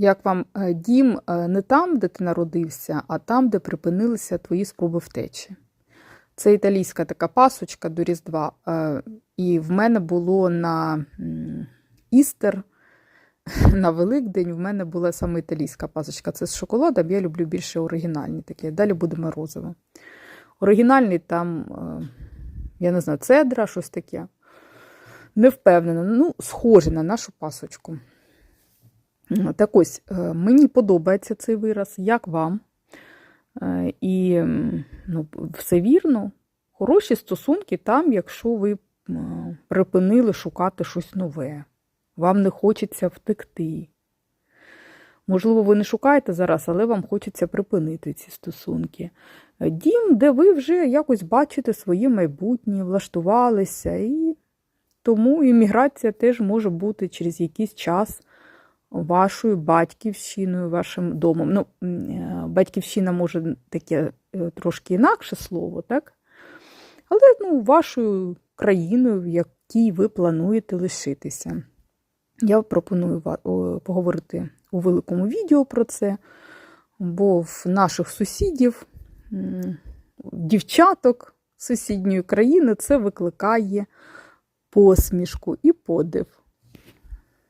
Як вам е, дім е, не там, де ти народився, а там, де припинилися твої спроби втечі. Це італійська така пасочка до Різдва. е, І в мене було на Істер, на Великдень, в мене була саме італійська пасочка. Це з шоколадом. Я люблю більше оригінальні такі. Далі буде морозиво. Оригінальний там, я не знаю, цедра, щось таке. Не впевнена. Ну, схоже на нашу пасочку. Так ось, е, мені подобається цей вираз, як вам. Е, І ну, все вірно. Хороші стосунки там, якщо ви припинили шукати щось нове. Вам не хочеться втекти. Можливо, ви не шукаєте зараз, але вам хочеться припинити ці стосунки. Е, Дім, де ви вже якось бачите своє майбутнє, влаштувалися, і тому імміграція теж може бути через якийсь час вашою батьківщиною, вашим домом. Ну, е, батьківщина може таке е, трошки інакше слово, так? Але ну, вашою країною, в якій ви плануєте лишитися. Я пропоную поговорити у великому відео про це, бо в наших сусідів, дівчаток сусідньої країни, це викликає посмішку і подив.